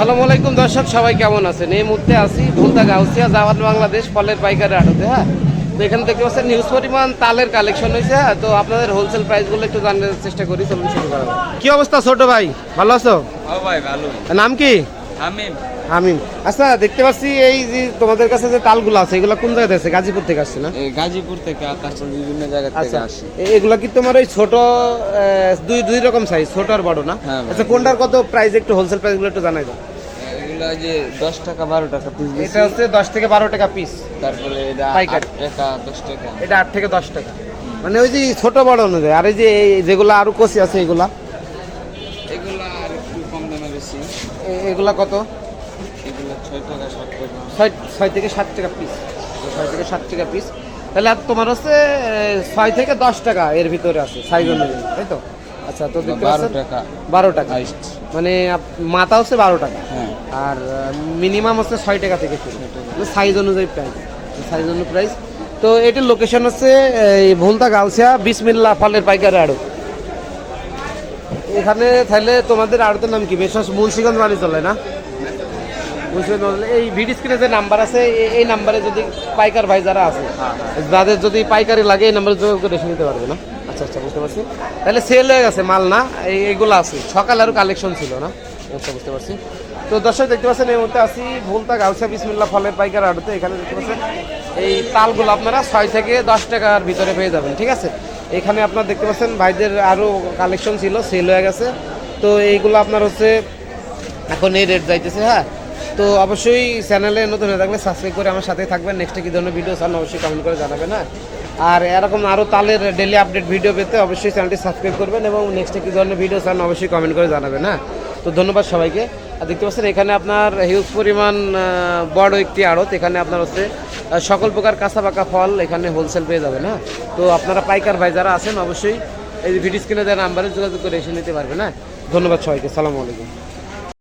সালামু আলাইকুম দর্শক সবাই কেমন আছেন? এই মুহূর্তে আছি ভুলতা গাউসিয়া জাওয়াত বাংলাদেশ ফলের পাইকারি আড়তে হ্যাঁ? তো এখান থেকে হচ্ছে নিউজ পরিমাণ তালের কালেকশন হয়েছে হ্যাঁ? তো আপনাদের হোলসেল প্রাইসগুলো একটু জানার চেষ্টা করি চলুন শুরু করা কি অবস্থা ছোট ভাই? ভালো আছো? ভাই ভালো নাম কি? আমি আমিন আচ্ছা দেখতে পাচ্ছি এই যে তোমাদের কাছে যে তালগুলো আছে এগুলো কোন জায়গায় আছে গাজীপুর থেকে আসছে না? গাজীপুর থেকে তারপর বিভিন্ন জায়গা থেকে আচ্ছা আসি এগুলা কি তোমার ওই ছোট দুই দুই রকম সাইজ ছোট আর বড় না? হ্যাঁ আচ্ছা কোনটার কত প্রাইস একটু হোলসেল প্রাইসগুলো একটু জানাই দাও। এগুলো যে দশ টাকা বারো টাকা পিস এটা হচ্ছে দশ থেকে বারো টাকা পিস তারপরে এটা পাইকারি। টাকা দশ টাকা। এটা আট থেকে দশ টাকা। মানে ওই যে ছোট বড় অনুযায়ী আর এই যে এই যেগুলো আরও কষি আছে এগুলা? এগুলো আর একটু কম দামে বেশি। এগুলা কত? এগুলো ছয় টাকা সাত টাকা। ছয় ছয় থেকে সাত টাকা পিস ছয় থেকে সাত টাকা পিস তাহলে আর তোমার হচ্ছে ছয় থেকে দশ টাকা এর ভিতরে আছে সাইজ অনুযায়ী তাই তো? আচ্ছা তো দেখতে বারো টাকা বারো টাকা। মানে মাথা হচ্ছে বারো টাকা। হ্যাঁ। আর মিনিমাম হচ্ছে ছয় টাকা থেকে শুরু। সাইজ অনুযায়ী প্রাইস সাইজ অনুযায়ী প্রাইস তো এটির লোকেশন হচ্ছে, এই ভুলতা গালসিয়া বিসমিল্লা ফলের পাইকারি আড়ু এখানে তাহলে তোমাদের আড়তের নাম কি? বেশ মুন্সিগঞ্জ বাড়ি চলে না এই ভিডি স্ক্রিনে যে নাম্বার আছে এই নাম্বারে যদি পাইকার ভাই যারা আছে, যাদের যদি পাইকারি লাগে, এই নাম্বারে যোগাযোগ করে নিতে পারবে, না? আচ্ছা আচ্ছা বুঝতে পারছি। তাহলে সেল হয়ে গেছে মাল, না? এই এইগুলো আছে। সকাল আরও কালেকশন ছিল, না? আচ্ছা বুঝতে পারছি। তো দর্শক, দেখতে পাচ্ছেন, এই মুহূর্তে আসি ভুলতা গাউসা বিসমিল্লা ফলের পাইকার আড়তে। এখানে দেখতে পাচ্ছেন, এই তালগুলো আপনারা ছয় থেকে দশ টাকার ভিতরে পেয়ে যাবেন, ঠিক আছে? এখানে আপনার দেখতে পাচ্ছেন, ভাইদের আরও কালেকশন ছিল সেল হয়ে গেছে। তো এইগুলো আপনার হচ্ছে, এখন এই রেট যাইতেছে হ্যাঁ? তো অবশ্যই চ্যানেলে নতুন হয়ে থাকলে সাবস্ক্রাইব করে আমার সাথে থাকবেন। নেক্সটে কী ধরনের ভিডিও চান, অবশ্যই কমেন্ট করে জানাবেন হ্যাঁ? আর এরকম আরও তালের ডেলি আপডেট ভিডিও পেতে অবশ্যই চ্যানেলটি সাবস্ক্রাইব করবেন এবং নেক্সটে কী ধরনের ভিডিও চান, অবশ্যই কমেন্ট করে জানাবেন হ্যাঁ? তো ধন্যবাদ সবাইকে। দেখতে পাচ্ছেন, এখানে আপনার হিউজ পরিমাণ বড় একটি আড়ত। এখানে আপনার হচ্ছে সকল প্রকার কাঁচা পাকা ফল এখানে হোলসেল পেয়ে যাবেন হ্যাঁ? তো আপনারা পাইকার ভাই যারা আছেন, অবশ্যই এই ভিডিও স্ক্রিনে দেওয়া নাম্বারে যোগাযোগ করে এসে নিতে পারবেন হ্যাঁ? ধন্যবাদ সবাইকে, সালামু আলাইকুম।